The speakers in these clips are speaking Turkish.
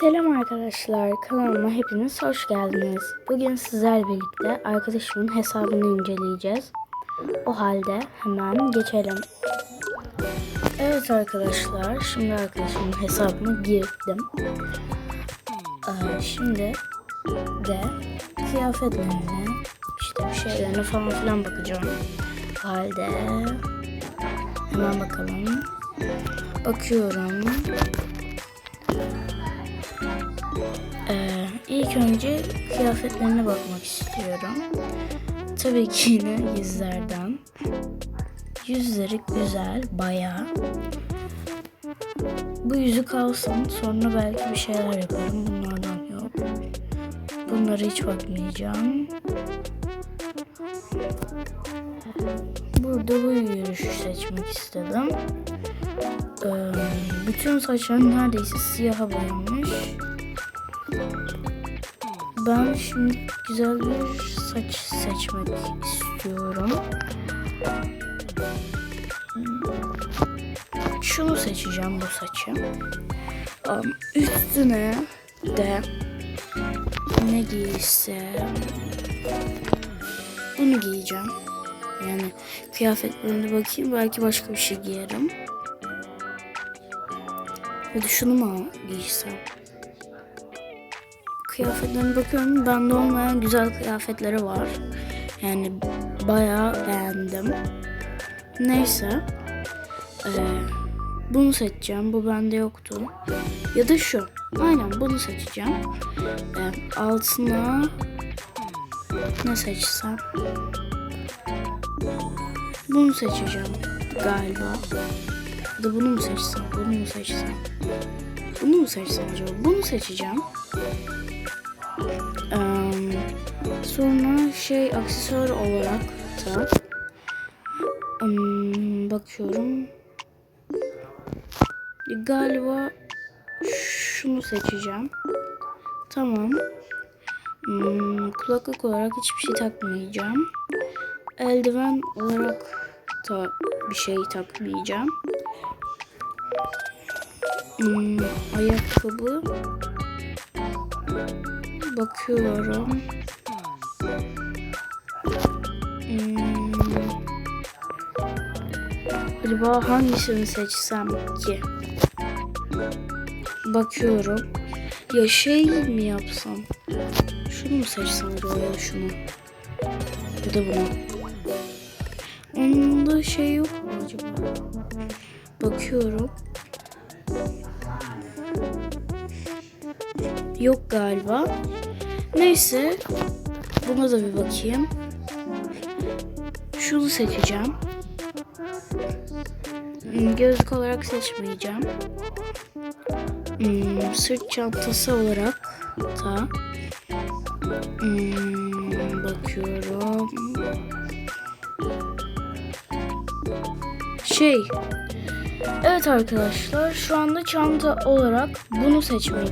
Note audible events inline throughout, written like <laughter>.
Selam arkadaşlar, kanalıma hepiniz hoş geldiniz. Bugün sizlerle birlikte arkadaşımın hesabını inceleyeceğiz. O halde hemen geçelim. Evet arkadaşlar, şimdi arkadaşımın hesabına girdim. Ee, şimdi de kıyafetlerine, işte bir şeylerine falan filan bakacağım. O halde hemen bakalım. Bakıyorum. İlk önce kıyafetlerine bakmak istiyorum. Tabii ki yine yüzlerden. Yüzleri güzel, bayağı. Bu yüzü kalsın. Sonra belki bir şeyler yaparım. Bunlardan yok. Bunlara hiç bakmayacağım. Burada bu yürüyüşü seçmek istedim. Ee, bütün saçları neredeyse siyaha boyamış. Ben şimdi güzel bir saç seçmek istiyorum. Şunu seçeceğim bu saçı. Üstüne de ne giysem bunu giyeceğim. Yani kıyafetlerine bakayım belki başka bir şey giyerim. Ya da şunu mu giysem? Kıyafetlerine bakıyorum. Bende olmayan güzel kıyafetleri var. Yani bayağı beğendim. Neyse. Ee, bunu seçeceğim. Bu bende yoktu. Ya da şu. Aynen bunu seçeceğim. Ee, altına ne seçsem? Bunu seçeceğim galiba. Ya da bunu mu seçsem? Bunu mu seçsem? Bunu mu seçsem acaba? Bunu seçeceğim. Sonra şey aksesuar olarak da bakıyorum. Galiba şunu seçeceğim. Tamam. Hmm, kulaklık olarak hiçbir şey takmayacağım. Eldiven olarak da bir şey takmayacağım. Hmm, ayakkabı bakıyorum. Hmm. Acaba hangisini seçsem ki? Bakıyorum. Ya şey mi yapsam? Şunu mu seçsem acaba ya şunu? Ya da bunu. Onun da şey yok mu acaba? Bakıyorum. Yok galiba. Neyse. Buna da bir bakayım. Şunu seçeceğim. Hmm, Gözlük olarak seçmeyeceğim. Hmm, sırt çantası olarak da hmm, bakıyorum. Şey. Evet arkadaşlar şu anda çanta olarak bunu seçmeyi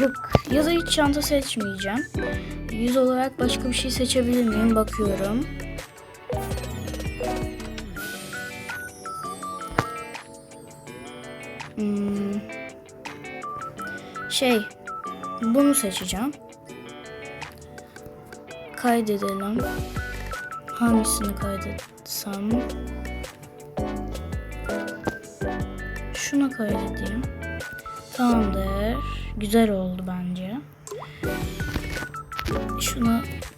Yok ya da hiç çanta seçmeyeceğim. Yüz olarak başka bir şey seçebilir miyim? Bakıyorum. Hmm. Şey, bunu seçeceğim. Kaydedelim. Hangisini kaydetsem? Şuna kaydedeyim. Tamamdır. Güzel oldu bence. Şunu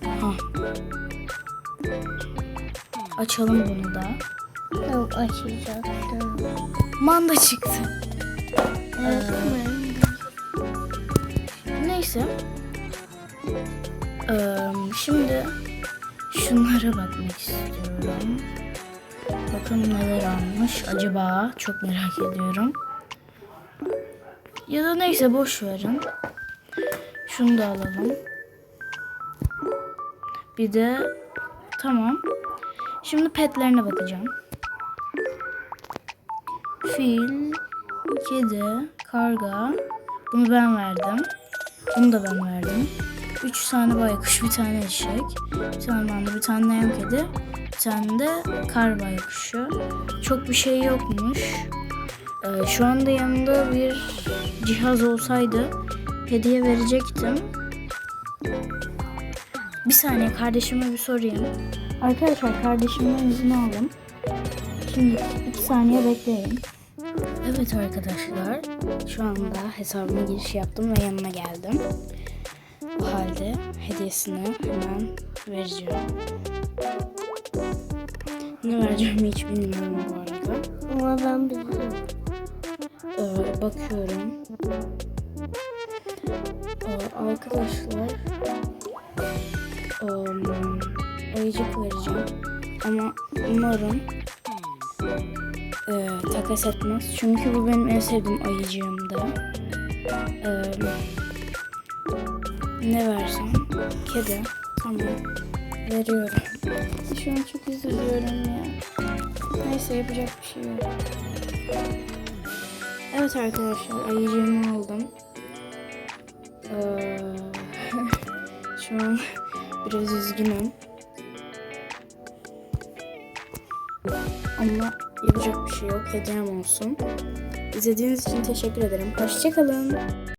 ha. Açalım bunu da. Yok açacaktım. Manda çıktı. Evet, Neyse. Ee, şimdi şunlara bakmak istiyorum. Bakın neler almış acaba çok merak ediyorum. Ya da neyse boş verin. Şunu da alalım. Bir de tamam. Şimdi petlerine bakacağım. Fil, kedi, karga. Bunu ben verdim. Bunu da ben verdim. Üç tane baykuş, bir tane eşek. Bir tane manda, bir tane yem kedi. Bir tane de kar baykuşu. Çok bir şey yokmuş. Ee, şu anda yanında bir cihaz olsaydı hediye verecektim. Bir saniye kardeşime bir sorayım. Arkadaşlar kardeşimden izin aldım. Şimdi iki saniye bekleyin. Evet arkadaşlar şu anda hesabıma giriş yaptım ve yanına geldim. O halde hediyesini hemen vereceğim. Ne vereceğimi hiç bilmiyorum bu arada. Ama ben biliyorum. Ee, bakıyorum. Ee, arkadaşlar um, ayıcık vereceğim. Ama umarım e, takas etmez. Çünkü bu benim en sevdiğim ayıcığımdı. Ee, ne versem? Kedi. Tamam. Veriyorum. Şu an çok üzülüyorum ya. Neyse yapacak bir şey yok. Evet arkadaşlar ayıcığımı aldım. Ee, <laughs> şu an biraz üzgünüm. Ama yapacak bir şey yok. Hediyem olsun. İzlediğiniz için teşekkür ederim. Hoşçakalın.